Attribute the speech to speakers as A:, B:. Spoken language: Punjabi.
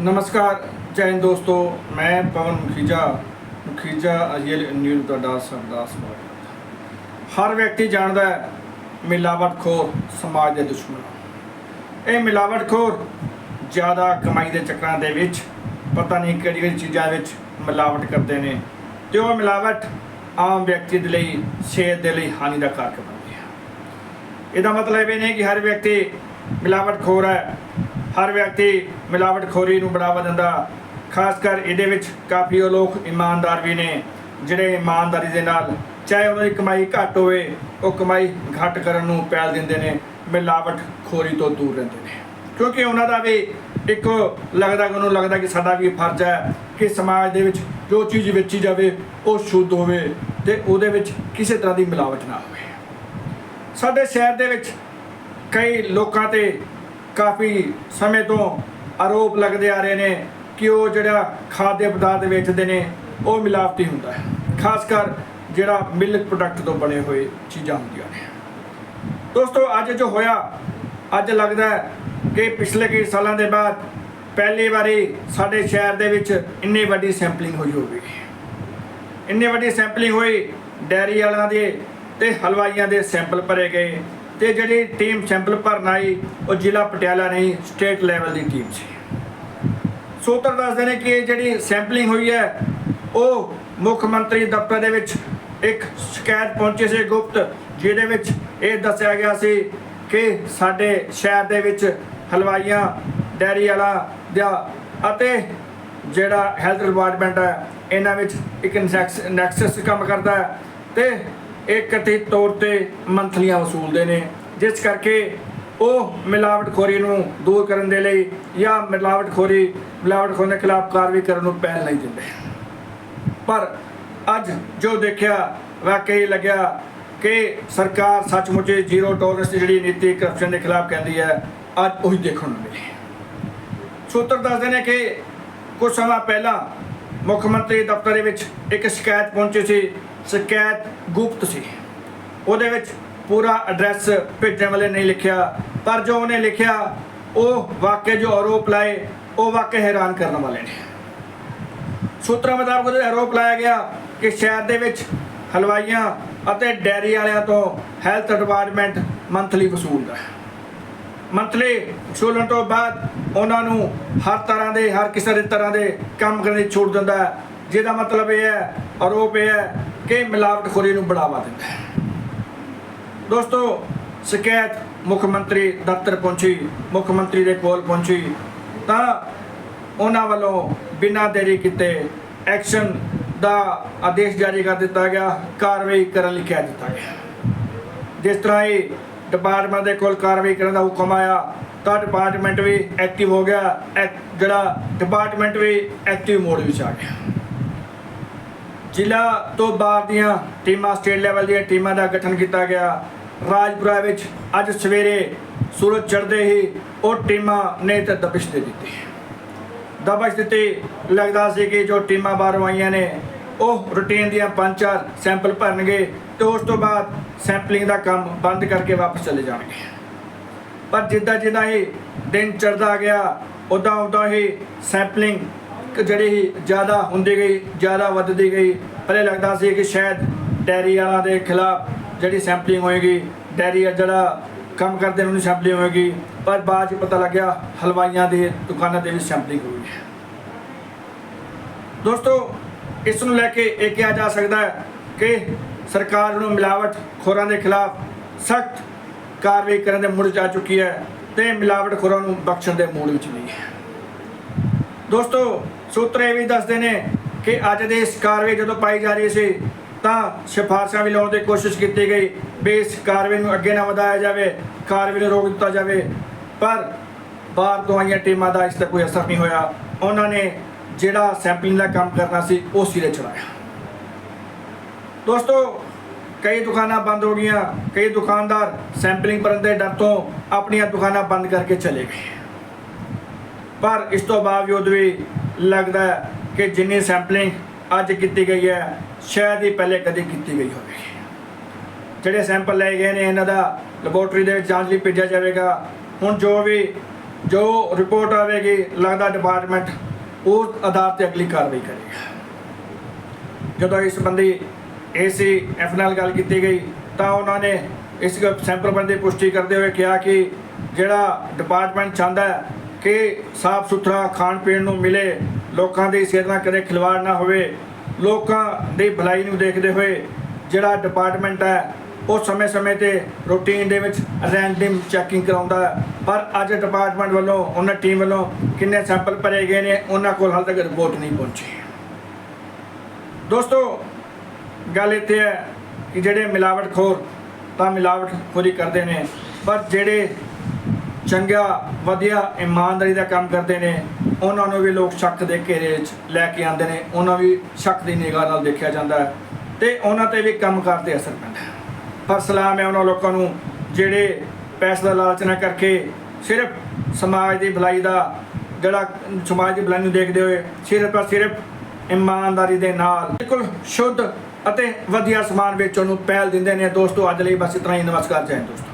A: ਨਮਸਕਾਰ, ਜੈ ਹਿੰਦ ਦੋਸਤੋ। ਮੈਂ ਪਵਨ ਮੁਖੀਜਾ ਮੁਖੀਜਾ ਅਜੀਲ ਨਿਊਜ਼ ਤੁਹਾਡਾ ਸਰਦਾ ਸਵਾਗਤ ਹਰ ਵਿਅਕਤੀ ਜਾਣਦਾ ਹੈ ਮਿਲਾਵਟਖੋਰ ਸਮਾਜ ਦੇ ਦੁਸ਼ਮਣ। ਇਹ ਮਿਲਾਵਟਖੋਰ ਜ਼ਿਆਦਾ ਕਮਾਈ ਦੇ ਚੱਕਰਾਂ ਦੇ ਵਿੱਚ, ਪਤਾ ਨਹੀਂ ਕਿਹੜੀ ਕਿਹੜੀ ਚੀਜ਼ਾਂ ਵਿੱਚ ਮਿਲਾਵਟ ਕਰਦੇ ਨੇ। ਤੇ ਉਹ ਮਿਲਾਵਟ ਆਮ ਵਿਅਕਤੀ ਦੇ ਲਈ, ਸਿਹਤ ਦੇ ਲਈ ਹਾਨੀ ਦਾ ਕਾਰਕ ਬਣਦੀ ਹੈ। ਇਹਦਾ ਮਤਲਬ ਇਹ ਨਹੀਂ ਕਿ ਹਰ ਵਿਅਕਤੀ ਮਿਲਾਵਟਖੋਰ ਹੈ ਹਰ ਵਿਅਕਤੀ ਮਿਲਾਵਟਖੋਰੀ ਨੂੰ ਬੜਾਵਾ ਦਿੰਦਾ। ਖਾਸ ਕਰ ਇਹਦੇ ਵਿੱਚ ਕਾਫੀ ਉਹ ਲੋਕ ਇਮਾਨਦਾਰ ਵੀ ਨੇ, ਜਿਹੜੇ ਇਮਾਨਦਾਰੀ ਦੇ ਨਾਲ ਚਾਹੇ ਉਹਨਾਂ ਦੀ ਕਮਾਈ ਘੱਟ ਹੋਵੇ, ਉਹ ਕਮਾਈ ਘੱਟ ਕਰਨ ਨੂੰ ਪੈਲ ਦਿੰਦੇ ਨੇ, ਮਿਲਾਵਟਖੋਰੀ ਤੋਂ ਦੂਰ ਰਹਿੰਦੇ ਨੇ। ਕਿਉਂਕਿ ਉਹਨਾਂ ਦਾ ਵੀ ਇੱਕ ਲੱਗਦਾ ਕਿ ਉਹਨੂੰ ਲੱਗਦਾ ਕਿ ਸਾਡਾ ਵੀ ਫਰਜ਼ ਹੈ ਕਿ ਸਮਾਜ ਦੇ ਵਿੱਚ ਜੋ ਚੀਜ਼ ਵੇਚੀ ਜਾਵੇ, ਉਹ ਸ਼ੁੱਧ ਹੋਵੇ ਤੇ ਉਹਦੇ ਵਿੱਚ ਕਿਸੇ ਤਰ੍ਹਾਂ ਦੀ ਮਿਲਾਵਟ ਨਾ ਹੋਵੇ। ਸਾਡੇ ਸ਼ਹਿਰ ਦੇ ਵਿੱਚ ਕਈ ਲੋਕਾਂ ਤੇ ਕਾਫੀ ਸਮੇਂ ਤੋਂ ਆਰੋਪ ਲੱਗਦੇ ਆ ਰਹੇ ਨੇ ਕਿ ਉਹ ਜਿਹੜਾ ਖਾद्य ਪਦਾਰਥ ਵੇਚਦੇ ਨੇ, ਉਹ ਮਿਲਾਵਟੀ ਹੁੰਦਾ ਹੈ। ਖਾਸ ਕਰ ਜਿਹੜਾ ਮਿਲਕ ਪ੍ਰੋਡਕਟ ਤੋਂ ਬਣੇ ਹੋਏ ਚੀਜ਼ਾਂ ਹੁੰਦੀਆਂ ਨੇ। ਦੋਸਤੋ, ਅੱਜ ਜੋ ਹੋਇਆ, ਅੱਜ ਲੱਗਦਾ ਹੈ ਕਿ ਪਿਛਲੇ ਕਈ ਸਾਲਾਂ ਦੇ ਬਾਅਦ ਪਹਿਲੀ ਵਾਰੀ ਸਾਡੇ ਸ਼ਹਿਰ ਦੇ ਵਿੱਚ ਇੰਨੀ ਵੱਡੀ ਸੈਂਪਲਿੰਗ ਹੋਈ ਹੋਵੇਗੀ। ਇੰਨੀ ਵੱਡੀ ਸੈਂਪਲਿੰਗ ਹੋਈ, ਡੈਰੀ ਵਾਲਿਆਂ ਦੇ ਤੇ ਹਲਵਾਈਆਂ ਦੇ ਸੈਂਪਲ ਭਰੇ ਗਏ। ਤੇ ਜਿਹੜੀ ਟੀਮ ਸੈਂਪਲ ਭਰਨ ਆਈ ਉਹ ਜ਼ਿਲ੍ਹਾ ਪਟਿਆਲਾ ਨਹੀਂ ਸਟੇਟ ਲੈਵਲ ਦੀ ਟੀਮ ਸੀ। ਸੂਤਰ ਦੱਸਦੇ ਨੇ ਕਿ ਇਹ ਜਿਹੜੀ ਸੈਂਪਲਿੰਗ ਹੋਈ ਹੈ, ਉਹ ਮੁੱਖ ਮੰਤਰੀ ਦਫ਼ਤਰ ਦੇ ਵਿੱਚ ਇੱਕ ਸ਼ਿਕਾਇਤ ਪਹੁੰਚੀ ਸੀ ਗੁਪਤ, ਜਿਹਦੇ ਵਿੱਚ ਇਹ ਦੱਸਿਆ ਗਿਆ ਸੀ ਕਿ ਸਾਡੇ ਸ਼ਹਿਰ ਦੇ ਵਿੱਚ ਹਲਵਾਈਆਂ, ਡੈਰੀ ਵਾਲਾ ਦਾ ਅਤੇ ਜਿਹੜਾ ਹੈਲਥ ਡਿਪਾਰਟਮੈਂਟ ਹੈ, ਇਹਨਾਂ ਵਿੱਚ ਇੱਕ ਨੈਕਸਸ ਕੰਮ ਕਰਦਾ ਹੈ। ਤੇ ਇਹ ਕਥਿਤ ਤੌਰ ਤੇ ਮੰਥਲੀਆਂ ਵਸੂਲਦੇ ਨੇ, ਜਿਸ ਕਰਕੇ ਉਹ ਮਿਲਾਵਟਖੋਰੀ ਨੂੰ ਦੂਰ ਕਰਨ ਦੇ ਲਈ ਜਾਂ ਮਿਲਾਵਟਖੋਰੀ ਮਿਲਾਵਟਖੋਰੀ ਦੇ ਖਿਲਾਫ ਕਾਰਵਾਈ ਕਰਨ ਨੂੰ ਪਹਿਲ ਨਹੀਂ ਦਿੰਦੇ। ਪਰ ਅੱਜ ਜੋ ਦੇਖਿਆ ਵਾਕਈ ਲੱਗਿਆ ਕਿ ਸਰਕਾਰ ਸੱਚਮੁੱਚ ਜ਼ੀਰੋ ਟੋਲਰੈਂਸ ਦੀ ਜਿਹੜੀ ਨੀਤੀ ਕਰਪਸ਼ਨ ਦੇ ਖਿਲਾਫ ਕਹਿੰਦੀ ਹੈ, ਅੱਜ ਉਹੀ ਦੇਖਣ ਨੂੰ ਮਿਲੀ ਸੂਤਰ ਦੱਸਦੇ ਨੇ ਕਿ ਕੁਝ ਸਮਾਂ ਪਹਿਲਾਂ ਮੁੱਖ ਮੰਤਰੀ ਦਫ਼ਤਰ ਦੇ ਵਿੱਚ ਇੱਕ ਸ਼ਿਕਾਇਤ ਪਹੁੰਚੀ ਸੀ ਸ਼ਿਕਾਇਤ ਗੁਪਤ ਸੀ। ਉਹਦੇ ਵਿੱਚ ਪੂਰਾ ਐਡਰੈਸ ਭੇਜਣ ਵਾਲੇ ਨਹੀਂ ਲਿਖਿਆ, ਪਰ ਜੋ ਉਹਨੇ ਲਿਖਿਆ, ਉਹ ਵਾਕਿਆ ਜੋ ਆਰੋਪ ਲਾਏ, ਉਹ ਵਾਕਿਆ ਹੈਰਾਨ ਕਰਨ ਵਾਲੇ ਨੇ। ਸੂਤਰਾਂ ਮੁਤਾਬਕ ਉਹਦੇ ਆਰੋਪ ਲਾਇਆ ਗਿਆ ਕਿ ਸ਼ਹਿਰ ਦੇ ਵਿੱਚ ਹਲਵਾਈਆਂ ਅਤੇ ਡੈਰੀ ਵਾਲਿਆਂ ਤੋਂ ਹੈਲਥ ਡਿਪਾਰਟਮੈਂਟ ਮੰਥਲੀ ਵਸੂਲਦਾ ਹੈ। ਮੰਥਲੀ ਵਸੂਲਣ ਤੋਂ ਬਾਅਦ ਉਹਨਾਂ ਨੂੰ ਹਰ ਤਰ੍ਹਾਂ ਦੇ, ਹਰ ਕਿਸੇ ਦੇ ਤਰ੍ਹਾਂ ਦੇ ਕੰਮ ਕਰਨ ਦੀ ਛੂਟ ਦਿੰਦਾ ਜਿਹਦਾ ਮਤਲਬ ਇਹ ਹੈ, ਆਰੋਪ ਇਹ ਹੈ ਕਿ ਮਿਲਾਵਟਖੋਰੀ ਨੂੰ ਬੜਾਵਾ ਦਿੰਦਾ ਹੈ। ਦੋਸਤੋ, ਸ਼ਿਕਾਇਤ ਮੁੱਖ ਮੰਤਰੀ ਦਫ਼ਤਰ ਪਹੁੰਚੀ, ਮੁੱਖ ਮੰਤਰੀ ਦੇ ਕੋਲ ਪਹੁੰਚੀ, ਤਾਂ ਉਹਨਾਂ ਵੱਲੋਂ ਬਿਨਾਂ ਦੇਰੀ ਕੀਤੇ ਐਕਸ਼ਨ ਦਾ ਆਦੇਸ਼ ਜਾਰੀ ਕਰ ਦਿੱਤਾ ਗਿਆ, ਕਾਰਵਾਈ ਕਰਨ ਲਈ ਕਹਿ ਦਿੱਤਾ ਗਿਆ। ਜਿਸ ਤਰ੍ਹਾਂ ਹੀ ਡਿਪਾਰਟਮੈਂਟ ਦੇ ਕੋਲ ਕਾਰਵਾਈ ਕਰਨ ਦਾ ਹੁਕਮ ਆਇਆ, ਤਾਂ ਡਿਪਾਰਟਮੈਂਟ ਵੀ ਐਕਟਿਵ ਹੋ ਗਿਆ ਐਕ- ਜਿਹੜਾ ਡਿਪਾਰਟਮੈਂਟ ਵੀ ਐਕਟਿਵ ਮੋਡ ਵਿੱਚ ਆ ਗਿਆ। ਜ਼ਿਲ੍ਹਾ ਤੋਂ ਬਾਹਰ ਦੀਆਂ ਟੀਮਾਂ, ਸਟੇਟ ਲੈਵਲ ਦੀਆਂ ਟੀਮਾਂ ਦਾ ਗਠਨ ਕੀਤਾ ਗਿਆ। ਰਾਜਪੁਰਾ ਵਿੱਚ ਅੱਜ ਸਵੇਰੇ ਸੂਰਜ ਚੜ੍ਹਦੇ ਹੀ ਉਹ ਟੀਮਾਂ ਨੇ ਤੇ ਦਬਿਸ਼ ਦੇ ਦਿੱਤੀ। ਦਬਿਸ਼ ਦਿੱਤੀ, ਲੱਗਦਾ ਸੀ ਕਿ ਜੋ ਟੀਮਾਂ ਬਾਹਰੋਂ ਆਈਆਂ ਨੇ, ਉਹ ਰੂਟੀਨ ਦੀਆਂ ਪੰਜ ਚਾਰ ਸੈਂਪਲ ਭਰਨਗੇ ਤੇ ਉਸ ਤੋਂ ਬਾਅਦ ਸੈਂਪਲਿੰਗ ਦਾ ਕੰਮ ਬੰਦ ਕਰਕੇ ਵਾਪਸ ਚਲੇ ਜਾਣਗੇ। ਪਰ ਜਿੱਦਾਂ ਜਿੱਦਾਂ ਹੀ ਦਿਨ ਚੜਦਾ ਗਿਆ ਉਦਾਂ ਉਦਾਂ ਹੀ ਸੈਂਪਲਿੰਗ ਜਿਹੜੀ ਹੀ ਜ਼ਿਆਦਾ ਹੁੰਦੀ ਗਈ ਜ਼ਿਆਦਾ ਵੱਧਦੀ ਗਈ ਪਹਿਲੇ ਲੱਗਦਾ ਸੀ ਕਿ ਸ਼ਾਇਦ ਡੈਰੀ ਵਾਲਾ ਦੇ ਖਿਲਾਫ ਜਿਹੜੀ ਸੈਂਪਲਿੰਗ ਹੋਏਗੀ, ਡੈਰੀ ਜਿਹੜਾ ਕੰਮ ਕਰਦੇ ਨੇ ਉਹਨੂੰ ਸੈਂਪਲਿੰਗ ਹੋਏਗੀ। ਪਰ ਬਾਅਦ 'ਚ ਪਤਾ ਲੱਗਿਆ ਹਲਵਾਈਆਂ ਦੇ ਦੁਕਾਨਾਂ ਦੇ ਵੀ ਸੈਂਪਲਿੰਗ ਹੋਈ ਹੈ। ਦੋਸਤੋ, ਇਸ ਨੂੰ ਲੈ ਕੇ ਇਹ ਕਿਹਾ ਜਾ ਸਕਦਾ ਹੈ ਕਿ ਸਰਕਾਰ ਨੂੰ ਮਿਲਾਵਟ ਖੋਰਾਂ ਦੇ ਖਿਲਾਫ ਸਖਤ ਕਾਰਵਾਈ ਕਰਨ ਦੇ ਮੁੜ ਜਾ ਚੁੱਕੀ ਹੈ ਤੇ ਮਿਲਾਵਟ ਖੋਰਾਂ ਨੂੰ ਬਖਸ਼ਣ ਦੇ ਮੂਡ ਵਿੱਚ ਨਹੀਂ ਹੈ। ਦੋਸਤੋ ਸੂਤਰ ਇਹ ਵੀ ਦੱਸਦੇ ਨੇ ਕਿ ਅੱਜ ਦੇ ਇਸ ਕਾਰਵਾਈ ਜਦੋਂ ਪਾਈ ਜਾ ਰਹੀ ਸੀ, ਤਾਂ ਸਿਫਾਰਸ਼ਾਂ ਵੀ ਲਾਉਣ ਦੀ ਕੋਸ਼ਿਸ਼ ਕੀਤੀ ਗਈ ਵੀ ਇਸ ਕਾਰਵਾਈ ਨੂੰ ਅੱਗੇ ਨਾ ਵਧਾਇਆ ਜਾਵੇ, ਕਾਰਵਾਈ ਨੂੰ ਰੋਕ ਦਿੱਤਾ ਜਾਵੇ। ਪਰ ਬਾਹਰ ਤੋਂ ਆਈਆਂ ਟੀਮਾਂ ਦਾ ਇਸ ਤੇ ਕੋਈ ਅਸਰ ਨਹੀਂ ਹੋਇਆ। ਉਹਨਾਂ ਨੇ ਜਿਹੜਾ ਸੈਂਪਲਿੰਗ ਦਾ ਕੰਮ ਕਰਨਾ ਸੀ, ਉਹ ਸਿਰੇ ਚੜਾਇਆ। ਦੋਸਤੋ, ਕਈ ਦੁਕਾਨਾਂ ਬੰਦ ਹੋ ਗਈਆਂ। ਕਈ ਦੁਕਾਨਦਾਰ ਸੈਂਪਲਿੰਗ ਕਰਨ ਦੇ ਡਰ ਤੋਂ ਆਪਣੀਆਂ ਦੁਕਾਨਾਂ ਬੰਦ ਕਰਕੇ ਚਲੇ ਗਏ। ਪਰ ਇਸ ਤੋਂ ਬਾਵਜੂਦ ਵੀ ਲੱਗਦਾ ਕਿ ਜਿੰਨੀ ਸੈਂਪਲਿੰਗ ਅੱਜ ਕੀਤੀ ਗਈ ਹੈ, ਸ਼ਾਇਦ ਹੀ ਪਹਿਲੇ ਕਦੇ ਕੀਤੀ ਗਈ ਹੋਵੇਗੀ। ਜਿਹੜੇ ਸੈਂਪਲ ਲਏ ਗਏ ਨੇ, ਇਹਨਾਂ ਦਾ ਲੈਬੋਰਟਰੀ ਦੇ ਵਿੱਚ ਜਾਂਚ ਲਈ ਭੇਜਿਆ ਜਾਵੇਗਾ। ਹੁਣ ਜੋ ਵੀ, ਜੋ ਰਿਪੋਰਟ ਆਵੇਗੀ, ਲੱਗਦਾ ਡਿਪਾਰਟਮੈਂਟ ਉਸ ਆਧਾਰ ਤੇ ਅਗਲੀ ਕਾਰਵਾਈ ਕਰੇਗਾ। ਜਦੋਂ ਇਸ ਸੰਬੰਧੀ ਏਸੀ ਐਫ ਨਾਲ ਗੱਲ ਕੀਤੀ ਗਈ, ਤਾਂ ਉਹਨਾਂ ਨੇ ਇਸ ਸੈਂਪਲ ਬੰਦੇ ਪੁਸ਼ਟੀ ਕਰਦੇ ਹੋਏ ਕਿਹਾ ਕਿ ਜਿਹੜਾ ਡਿਪਾਰਟਮੈਂਟ ਚਾਹੁੰਦਾ ਕਿ ਸਾਫ਼ ਸੁਥਰਾ ਖਾਣ ਪੀਣ ਨੂੰ ਮਿਲੇ, ਲੋਕਾਂ ਦੀ ਸਿਹਤ ਨਾਲ ਕਦੇ ਖਿਲਵਾੜ ਨਾ ਹੋਵੇ, ਲੋਕਾਂ ਦੀ ਭਲਾਈ ਨੂੰ ਦੇਖਦੇ ਹੋਏ ਜਿਹੜਾ ਡਿਪਾਰਟਮੈਂਟ ਹੈ, ਉਹ ਸਮੇਂ-ਸਮੇਂ ਤੇ ਰੂਟੀਨ ਦੇ ਵਿੱਚ ਰੈਂਡਮ ਚੈਕਿੰਗ ਕਰਾਉਂਦਾ ਪਰ ਅੱਜ ਡਿਪਾਰਟਮੈਂਟ ਵੱਲੋਂ, ਉਹਨਾਂ ਟੀਮ ਵੱਲੋਂ ਕਿੰਨੇ ਸੈਂਪਲ ਭਰੇ ਗਏ ਨੇ, ਉਹਨਾਂ ਕੋਲ ਹਾਲ ਤੱਕ ਰਿਪੋਰਟ ਨਹੀਂ ਪਹੁੰਚੀ। ਦੋਸਤੋ, ਗੱਲ ਇੱਥੇ ਹੈ ਕਿ ਜਿਹੜੇ ਮਿਲਾਵਟਖੋਰ ਤਾਂ ਮਿਲਾਵਟ ਖੋਰੀ ਕਰਦੇ ਨੇ, ਪਰ ਜਿਹੜੇ ਚੰਗਾ, ਵਧੀਆ, ਇਮਾਨਦਾਰੀ ਦਾ ਕੰਮ ਕਰਦੇ ਨੇ। ਉਹਨਾਂ ਨੂੰ ਵੀ ਲੋਕ ਸ਼ੱਕ ਦੇ ਘੇਰੇ 'ਚ ਲੈ ਕੇ ਆਉਂਦੇ ਨੇ। ਉਹਨਾਂ ਵੀ ਸ਼ੱਕ ਦੀ ਨਿਗਾਹ ਨਾਲ ਦੇਖਿਆ ਜਾਂਦਾ ਹੈ। ਤੇ ਉਹਨਾਂ ਤੇ ਵੀ ਕੰਮ ਕਰਦੇ ਅਸਰ ਪੈਂਦਾ ਪਰ ਸਲਾਮ ਹੈ ਉਹਨਾਂ ਲੋਕਾਂ ਨੂੰ, ਜਿਹੜੇ ਪੈਸੇ ਦਾ ਲਾਲਚ ਨਾ ਕਰਕੇ ਸਿਰਫ ਸਮਾਜ ਦੀ ਭਲਾਈ ਦਾ ਜਿਹੜਾ ਸਮਾਜ ਦੀ ਭਲਾਈ ਨੂੰ ਦੇਖਦੇ ਹੋਏ ਸਿਰਫ ਔਰ ਸਿਰਫ ਇਮਾਨਦਾਰੀ ਦੇ ਨਾਲ ਬਿਲਕੁਲ ਸ਼ੁੱਧ ਅਤੇ ਵਧੀਆ ਸਮਾਨ ਵੇਚਣ ਨੂੰ ਪਹਿਲ ਦਿੰਦੇ ਨੇ। ਦੋਸਤੋ, ਅੱਜ ਲਈ ਬਸ ਇਤਨਾ ਹੀ। ਨਮਸਕਾਰ, ਜੈ ਹਿੰਦ ਦੋਸਤੋ।